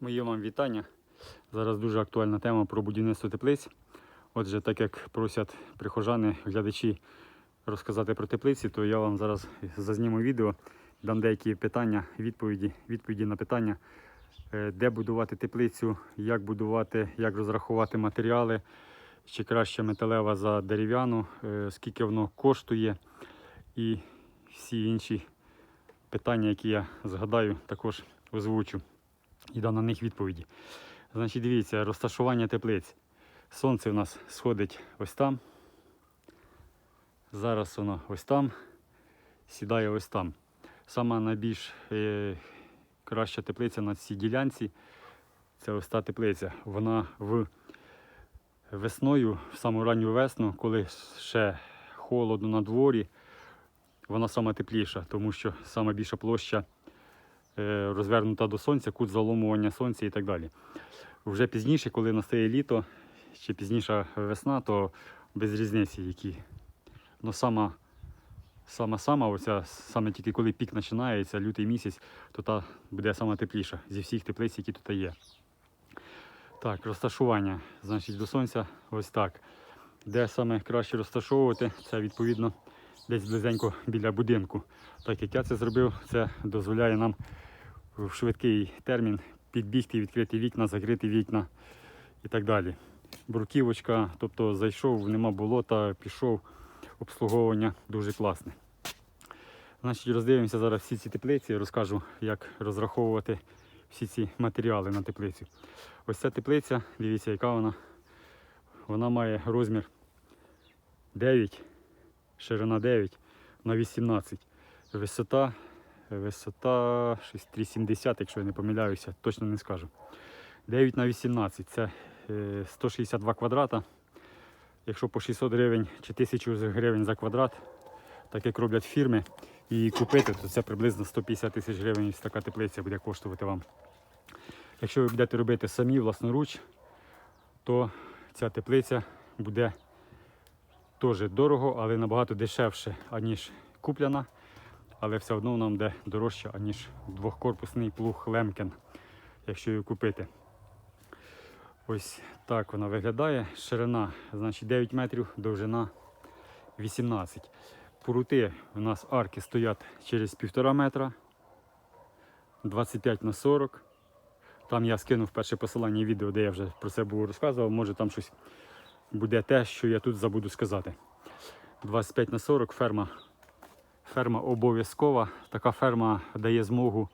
Мої вам вітання. Зараз дуже актуальна тема про будівництво теплиць. Отже, так як просять прихожани, глядачі розказати про теплиці, то я вам зараз зазніму відео, дам деякі питання, відповіді, відповіді на питання, е, де будувати теплицю, як будувати, як розрахувати матеріали, чи краще металева за дерев'яну, е, скільки воно коштує і всі інші питання, які я згадаю, також озвучу і дам на них відповіді. Значить, дивіться, розташування теплиць. Сонце у нас сходить ось там. Зараз воно ось там, сідає ось там. Сама найбільш е, краща теплиця на цій ділянці це ось та теплиця. Вона в весною, в саму ранню весну, коли ще холодно на дворі, вона сама тепліша, тому що сама більша площа розвернута до сонця, кут заломування сонця і так далі. Вже пізніше, коли настає літо чи пізніша весна, то без різниці які. Ну, сама, сама, сама, оця, саме тільки коли пік починається, лютий місяць, то та буде сама тепліша зі всіх теплиць, які тут є. Так, розташування. Значить, до сонця ось так. Де саме краще розташовувати, це відповідно десь близенько біля будинку. Так як я це зробив, це дозволяє нам в швидкий термін підбігти, відкрити вікна, закрити вікна і так далі. Бруківочка, тобто зайшов, нема болота, пішов, обслуговування дуже класне. Значить, роздивимося зараз всі ці теплиці, розкажу, як розраховувати всі ці матеріали на теплицю. Ось ця теплиця, дивіться, яка вона. Вона має розмір 9, ширина 9 на 18. Висота, висота щось 370, якщо я не помиляюся, точно не скажу. 9 на 18 це е, 162 квадрата. Якщо по 600 гривень чи 1000 гривень за квадрат, так як роблять фірми, і купити, то це приблизно 150 тисяч гривень ось така теплиця буде коштувати вам. Якщо ви будете робити самі власноруч, то ця теплиця буде теж дорого, але набагато дешевше, аніж куплена. Але все одно нам буде дорожче, аніж двохкорпусний плуг Лемкен, якщо її купити. Ось так вона виглядає. Ширина значить 9 метрів, довжина 18. Прути у нас арки стоять через 1,5 метра, 25 на 40. Там я скинув перше посилання відео, де я вже про це був розказував. Може там щось буде те, що я тут забуду сказати. 25 на 40 ферма. Ферма обов'язкова. Така ферма дає змогу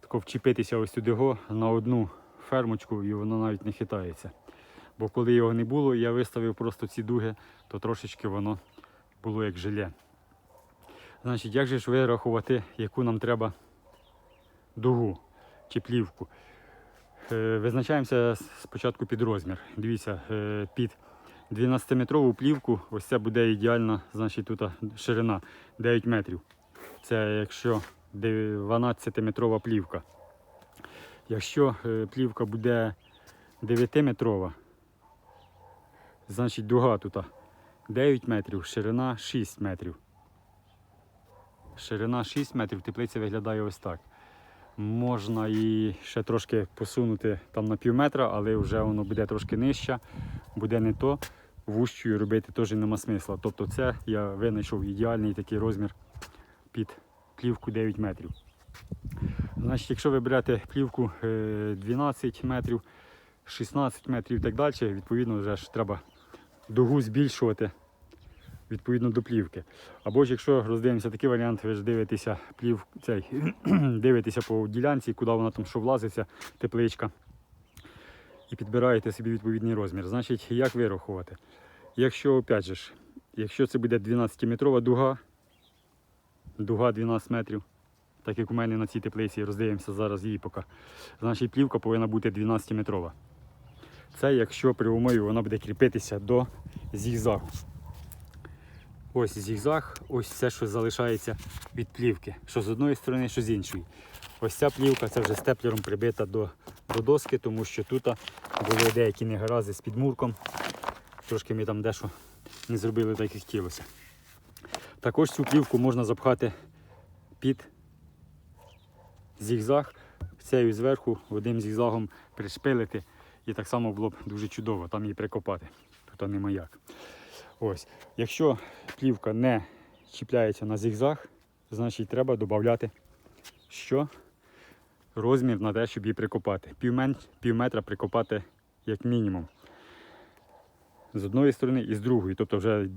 тако вчепитися ось сюди на одну фермочку і воно навіть не хитається. Бо коли його не було, я виставив просто ці дуги, то трошечки воно було як желе. Значить, як же ж вирахувати, яку нам треба дугу чи плівку? Е, Визначаємося спочатку під розмір. Дивіться, е, під 12-метрову плівку, ось це буде ідеальна, значить тут ширина 9 метрів. Це якщо 12-метрова плівка. Якщо е, плівка буде 9-метрова, значить дуга тут 9 метрів, ширина 6 метрів. Ширина 6 метрів, теплиця виглядає ось так. Можна і ще трошки посунути там на пів метра, але вже воно буде трошки нижче, буде не то. Вущою робити теж нема смисла. Тобто це я винайшов ідеальний такий розмір під плівку 9 метрів. Значить, якщо ви берете плівку е, 12 метрів, 16 метрів і так далі, відповідно вже ж треба дугу збільшувати відповідно до плівки. Або ж якщо роздивимося такий варіант, ви ж дивитеся плів, цей, дивитеся по ділянці, куди вона там що влазиться, тепличка. І підбираєте собі відповідний розмір. Значить, як вирахувати? Якщо, опять же, якщо це буде 12-метрова дуга, дуга 12 метрів, так як у мене на цій теплиці, роздивимося зараз її поки. Значить, плівка повинна бути 12-метрова. Це якщо при умові вона буде кріпитися до зігзагу. Ось зігзаг, ось все, що залишається від плівки. Що з одної сторони, що з іншої. Ось ця плівка це вже степлером прибита до, до доски, тому що тут були деякі негаразди з підмурком. Трошки ми там дещо не зробили так, як хотілося. Також цю плівку можна запхати під зігзаг. цією зверху одним зігзагом пришпилити. І так само було б дуже чудово там її прикопати. Тут нема як. Ось. Якщо плівка не чіпляється на зігзаг, значить треба додати що? Розмір на те, щоб її прикопати. Пів, пів метра прикопати як мінімум. З одної сторони і з другої. Тобто, вже,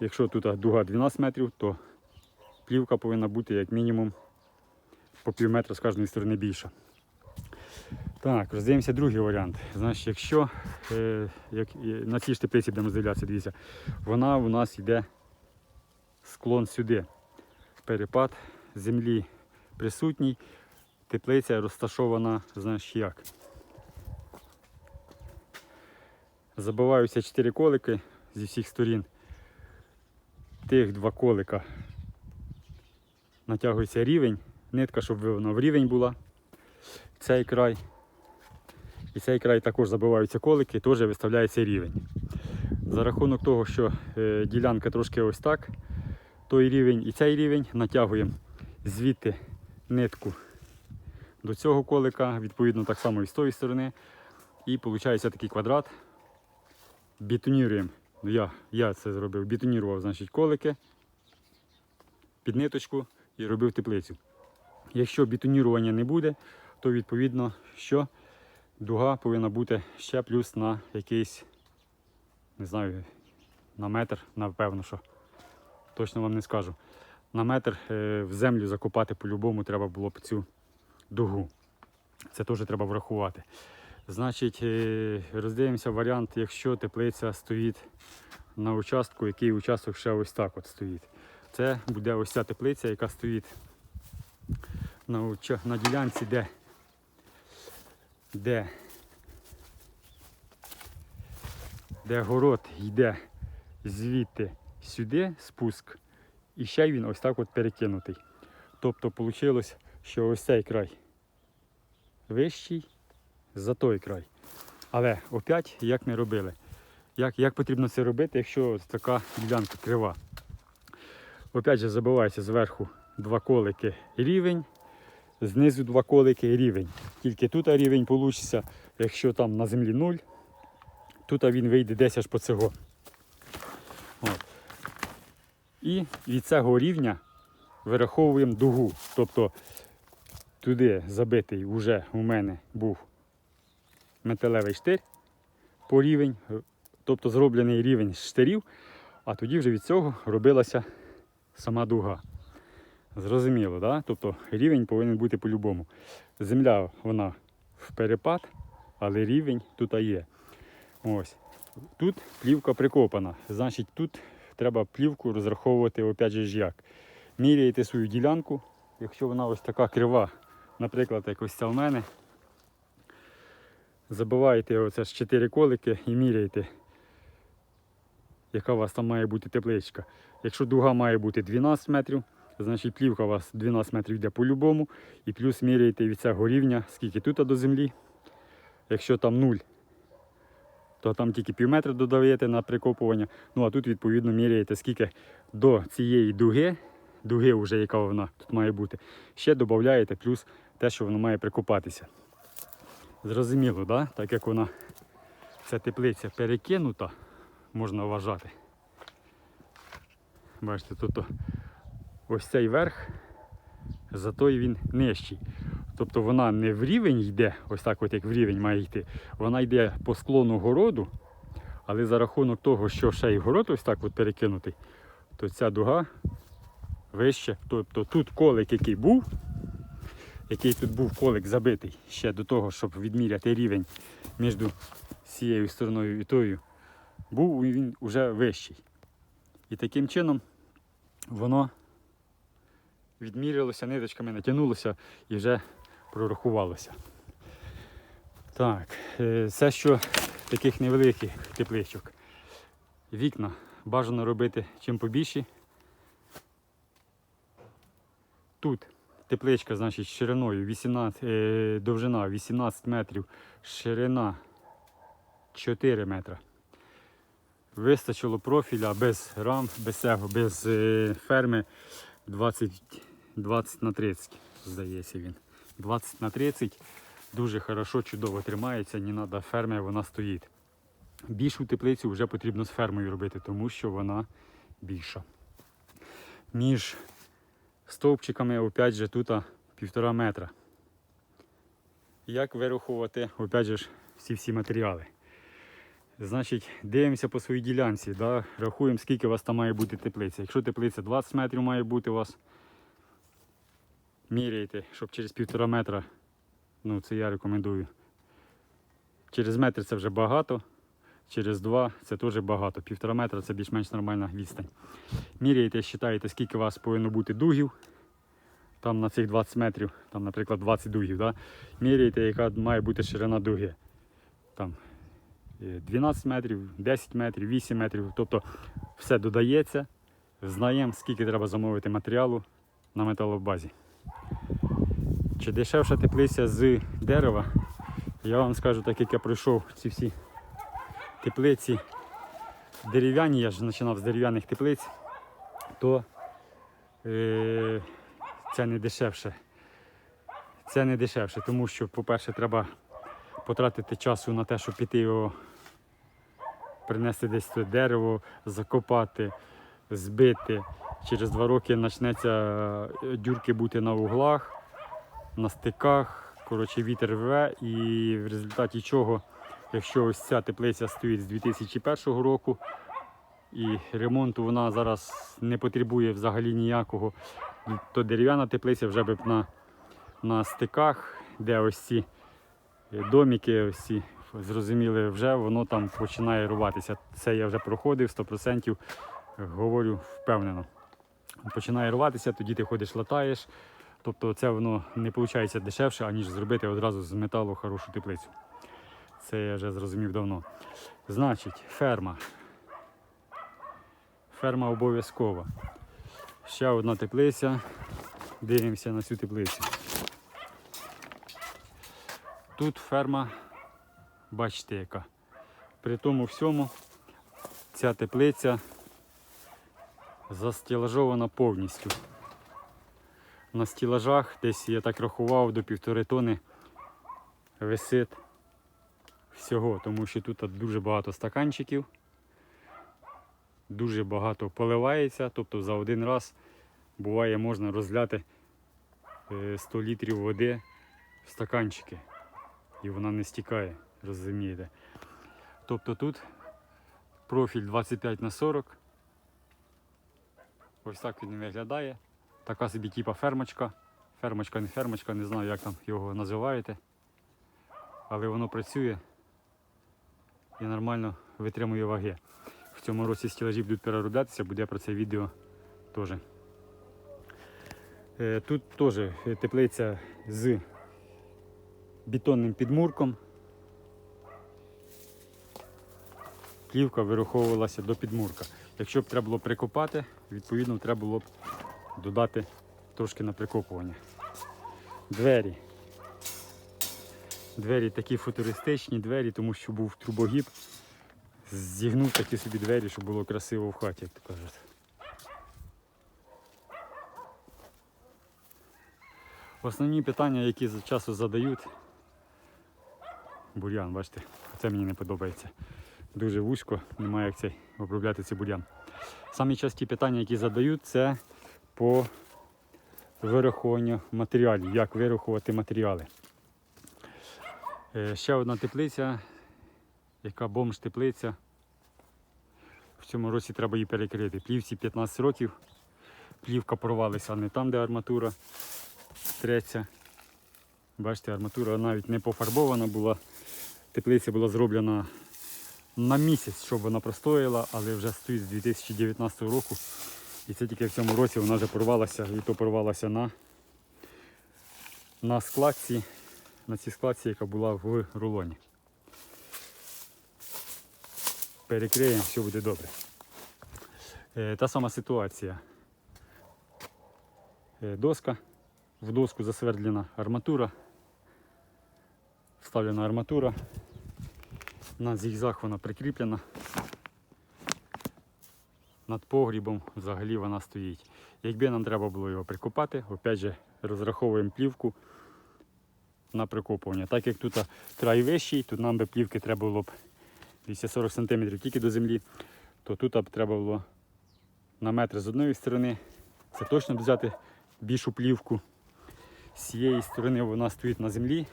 якщо тут дуга 12 метрів, то плівка повинна бути як мінімум по пів метра з кожної сторони більша. Так, роздивимося другий варіант. Значить, якщо е, як, на цій ж теплиці будемо роздивлятися, дивіться, вона у нас йде склон сюди. Перепад землі присутній, теплиця розташована, знаєш як. Забиваються чотири колики зі всіх сторін. Тих два колика натягується рівень, нитка, щоб вона в рівень була. Цей край. І цей край також забиваються колики, теж виставляється рівень. За рахунок того, що е, ділянка трошки ось так, той рівень і цей рівень натягуємо звідти нитку до цього колика, відповідно так само і з тої сторони. І виходить такий квадрат. Бетоніруємо. Ну, я, я це зробив, бетонірував значить, колики під ниточку і робив теплицю. Якщо бетонірування не буде, то відповідно, що дуга повинна бути ще плюс на якийсь, не знаю, на метр, напевно, що. Точно вам не скажу. На метр е, в землю закопати по-любому треба було б цю дугу. Це теж треба врахувати. Значить, е, роздивимося варіант, якщо теплиця стоїть на участку, який участок ще ось так от стоїть. Це буде ось ця теплиця, яка стоїть на, на ділянці, де, де, де город йде звідти сюди спуск, і ще він ось так от перекинутий. Тобто вийшло, що ось цей край вищий за той край. Але опять, як ми робили? Як, як потрібно це робити, якщо така ділянка крива? Опять же забивається зверху два колики рівень, знизу два колики рівень. Тільки тут рівень вийде, якщо там на землі 0, тут він вийде десь аж по цього. От. І від цього рівня вираховуємо дугу. Тобто туди забитий вже у мене був металевий штир по рівень, тобто зроблений рівень з штирів, а тоді вже від цього робилася сама дуга. Зрозуміло, да? тобто рівень повинен бути по-любому. Земля вона в перепад, але рівень тут є. Ось. Тут плівка прикопана. Значить, тут треба плівку розраховувати опять же ж як. Міряєте свою ділянку, якщо вона ось така крива, наприклад, як ось ця в мене. Забиваєте оце ж 4 колики і міряєте, яка у вас там має бути тепличка. Якщо дуга має бути 12 метрів, значить плівка у вас 12 метрів йде по-любому. І плюс міряєте від цього рівня, скільки тут до землі. Якщо там 0, то там тільки пів метра додаєте на прикопування. Ну а тут відповідно міряєте, скільки до цієї дуги, дуги вже яка вона тут має бути, ще додаєте плюс те, що воно має прикопатися. Зрозуміло, да? так як вона ця теплиця перекинута, можна вважати. Бачите, тут ось цей верх, зато він нижчий. Тобто вона не в рівень йде, ось так от як в рівень має йти. Вона йде по склону городу, але за рахунок того, що ще й город ось так от перекинутий, то ця дуга вище. Тобто тут колик, який був, який тут був колик забитий ще до того, щоб відміряти рівень між цією стороною і тою, був він вже вищий. І таким чином воно відмірялося, ниточками натягнулося і вже прорахувалося. Так, це що таких невеликих тепличок. Вікна бажано робити чим побільші. Тут тепличка, значить, шириною 18, е, довжина 18 метрів, ширина 4 метра. Вистачило профіля без рам, без цього, без е, ферми 20, 20 на 30, здається він. 20 на 30. Дуже хорошо, чудово тримається, не треба фермі, вона стоїть. Більшу теплицю вже потрібно з фермою робити, тому що вона більша. Між стовпчиками, опять же, тут півтора метра. Як вирахувати, опять же, всі всі матеріали. Значить, дивимося по своїй ділянці, да? рахуємо, скільки у вас там має бути теплиця. Якщо теплиця 20 метрів має бути у вас, міряйте, щоб через півтора метра, ну це я рекомендую. Через метр це вже багато, через два це теж багато. Півтора метра це більш-менш нормальна відстань. Міряєте, вважаєте, скільки у вас повинно бути дугів. Там на цих 20 метрів, там, наприклад, 20 дугів. Да? Міряєте, яка має бути ширина дуги. Там е, 12 метрів, 10 метрів, 8 метрів. Тобто все додається. Знаємо, скільки треба замовити матеріалу на металобазі. Чи дешевша теплиця з дерева? Я вам скажу, так як я пройшов ці всі теплиці дерев'яні, я ж починав з дерев'яних теплиць, то е, це не дешевше. Це не дешевше, тому що, по-перше, треба потратити часу на те, щоб піти його принести десь це дерево, закопати, збити. Через два роки почнеться е, дюрки бути на углах, на стиках. Коротше, вітер рве, і в результаті чого, якщо ось ця теплиця стоїть з 2001 року, і ремонту вона зараз не потребує взагалі ніякого, то дерев'яна теплиця вже б на, на стиках, де ось ці е, домики, ось ці, зрозуміли, вже воно там починає рватися. Це я вже проходив 100%, говорю впевнено. Починає рватися, тоді ти ходиш, латаєш. Тобто це воно не виходить дешевше, аніж зробити одразу з металу хорошу теплицю. Це я вже зрозумів давно. Значить, ферма. Ферма обов'язкова. Ще одна теплиця. Дивимося на цю теплицю. Тут ферма, бачите яка. При тому всьому ця теплиця застілажована повністю. На стілажах десь я так рахував до півтори тони висить всього, тому що тут дуже багато стаканчиків, дуже багато поливається, тобто за один раз буває можна розляти е, 100 літрів води в стаканчики. І вона не стікає, розумієте. Тобто тут профіль 25 на 40. Ось так він виглядає. Така собі типа фермочка. Фермочка, не фермочка, не знаю, як там його називаєте. Але воно працює і нормально витримує ваги. В цьому році стілажі будуть перероблятися, буде про це відео теж. Е, Тут теж е, теплиця з бетонним підмурком. Плівка вираховувалася до підмурка. Якщо б треба було прикопати, відповідно треба було б додати трошки на прикопування. Двері. Двері такі футуристичні двері, тому що був трубогіб. Зігнув такі собі двері, щоб було красиво в хаті, як то кажуть. Основні питання, які за часу задають. Бур'ян, бачите, це мені не подобається. Дуже вузько, немає як цей обробляти цей бур'ян. Самі часті питання, які задають, це по вирахуванню матеріалів, як вирахувати матеріали. Е, Ще одна теплиця, яка бомж-теплиця. В цьому році треба її перекрити. Плівці 15 років. Плівка порвалася не там, де арматура треться. Бачите, арматура навіть не пофарбована була. Теплиця була зроблена на місяць, щоб вона простояла, але вже стоїть з 2019 року. І це тільки в цьому році вона вже порвалася, і то порвалася на, на складці, на цій складці, яка була в рулоні. Перекриємо, все буде добре. Е, та сама ситуація. Е, доска, в доску засвердлена арматура, вставлена арматура. На зігзаг вона прикріплена. Над погрібом взагалі вона стоїть. Якби нам треба було його прикопати, опять же розраховуємо плівку на прикопування. Так як тут край вищий, тут нам би плівки треба було б 240 см тільки до землі, то тут б треба було на метр з одної сторони. Це точно б взяти більшу плівку. З цієї сторони вона стоїть на землі.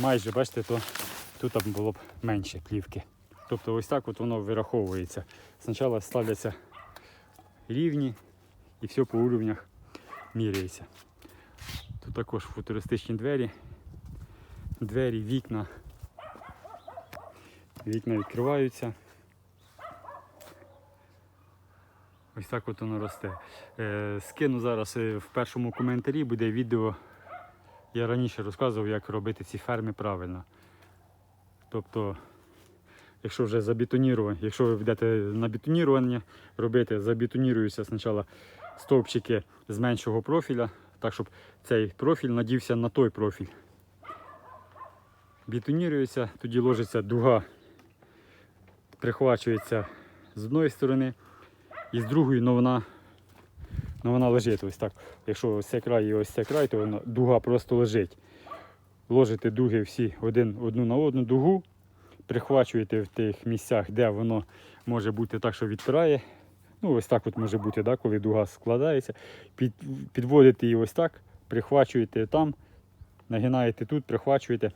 Майже, бачите, то тут було б менше плівки. Тобто ось так от воно вираховується. Спочатку ставляться рівні і все по уровнях міряється. Тут також футуристичні двері. Двері, вікна. Вікна відкриваються. Ось так от воно росте. Е, скину зараз е, в першому коментарі буде відео. Я раніше розказував, як робити ці ферми правильно. Тобто, якщо вже забетонірувати, якщо ви будете на бетонірування робити, забетоніруються спочатку стовпчики з меншого профіля, так щоб цей профіль надівся на той профіль. Бетонірується, тоді ложиться дуга, прихвачується з одної сторони і з другої, ну вона, ну вона лежить ось так. Якщо ось цей край і ось цей край, то вона, дуга просто лежить. Ложите дуги всі один, одну на одну дугу, прихвачуєте в тих місцях, де воно може бути так, що відпирає. Ну, ось так от може бути, да, коли дуга складається. Під, підводите її ось так, прихвачуєте там, нагинаєте тут, прихвачуєте.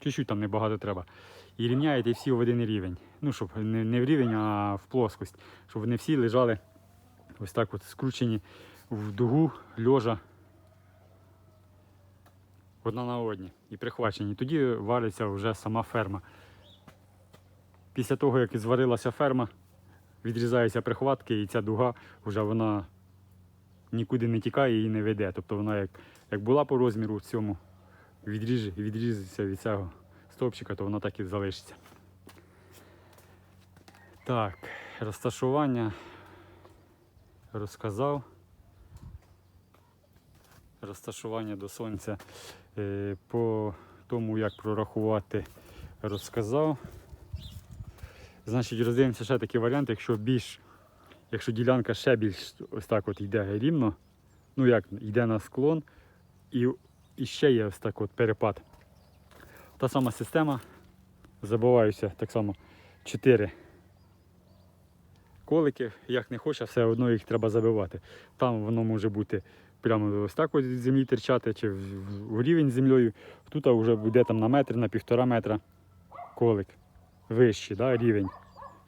Чуть-чуть там небагато треба. І рівняєте всі в один рівень. Ну, щоб не, не в рівень, а в плоскость. Щоб вони всі лежали ось так от скручені в дугу, льожа. Одна на одній і прихвачені. Тоді вариться вже сама ферма. Після того, як зварилася ферма, відрізаються прихватки і ця дуга вже вона нікуди не тікає і не веде. Тобто вона як, як була по розміру цьому, відріж, відрізається від цього стовпчика, то вона так і залишиться. Так, розташування розказав. Розташування до сонця е, по тому, як прорахувати, розказав. Значить, роздивимося ще такий варіант, якщо більш, якщо ділянка ще більш ось так от йде рівно, ну як йде на склон, і, і ще є ось так от перепад. Та сама система, забиваюся так само 4 колики, як не хоче, все одно їх треба забивати. Там воно може бути прямо ось так від землі терчати, чи в рівень з землею. Тут вже буде там на метр, на півтора метра колик. Вищий да, рівень.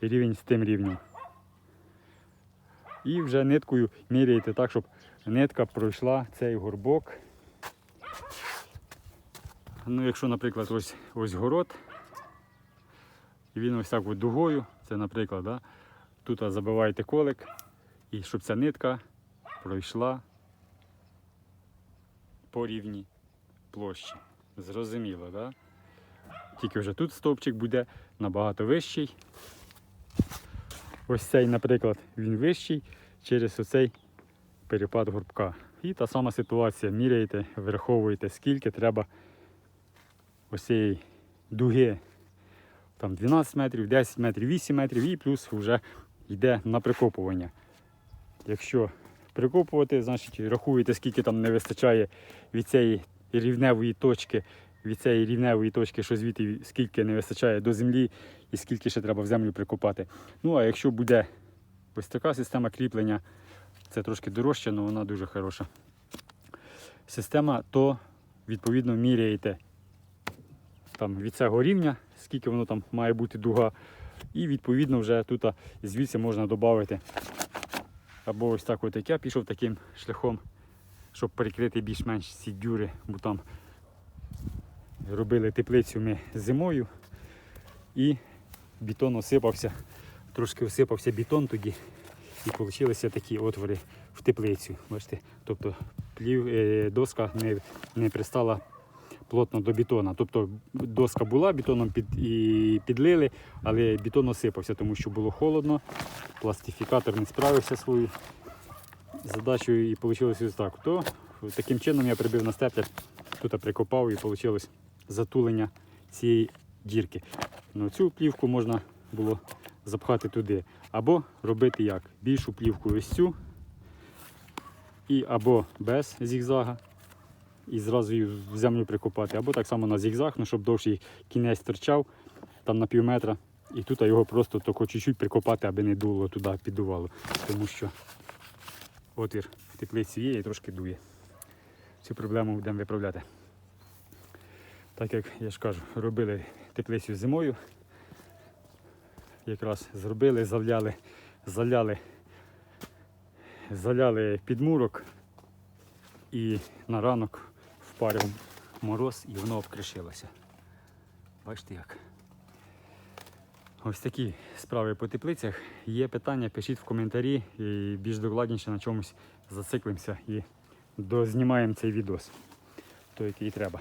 Рівень з тим рівнем. І вже ниткою міряєте так, щоб нитка пройшла цей горбок. Ну, якщо, наприклад, ось, ось город, і він ось так от дугою, це, наприклад, да, тут забиваєте колик, і щоб ця нитка пройшла по рівній площі. Зрозуміло, да? Тільки вже тут стовпчик буде набагато вищий. Ось цей, наприклад, він вищий через оцей перепад горбка. І та сама ситуація. Міряєте, враховуєте, скільки треба ось дуги. Там 12 метрів, 10 метрів, 8 метрів і плюс вже йде на прикопування. Якщо прикопувати, значить рахуєте, скільки там не вистачає від цієї рівневої точки, від цієї рівневої точки, що звідти скільки не вистачає до землі і скільки ще треба в землю прикопати. Ну а якщо буде ось така система кріплення, це трошки дорожче, але вона дуже хороша. Система, то відповідно міряєте там, від цього рівня, скільки воно там має бути дуга. І відповідно вже тут звідси можна додати. Або ось так от як я пішов таким шляхом, щоб перекрити більш-менш ці дюри, бо там робили теплицю ми зимою і бетон осипався, трошки осипався бетон тоді і вийшли такі отвори в теплицю. Бачите? Тобто плів, е, доска не, не пристала плотно до бетона. Тобто доска була, бетоном під, і підлили, але бетон осипався, тому що було холодно, пластифікатор не справився своєю задачею і вийшло так. То таким чином я прибив на степлер, тут прикопав і вийшло затулення цієї дірки. Ну, цю плівку можна було запхати туди. Або робити як? Більшу плівку ось цю, і або без зігзага, і зразу її в землю прикопати. Або так само на зігзаг, ну, щоб довший кінець торчав, там на пів метра. І тут його просто тако чуть-чуть прикопати, аби не дуло туди, піддувало. Тому що отвір в теплиці є і трошки дує. Цю проблему будемо виправляти. Так як я ж кажу, робили теплицю зимою. Якраз зробили, заляли, заляли, заляли підмурок і на ранок впарив мороз і воно обкришилося. Бачите як? Ось такі справи по теплицях. Є питання, пишіть в коментарі і більш докладніше на чомусь зациклимося і дознімаємо цей відос, той, який треба.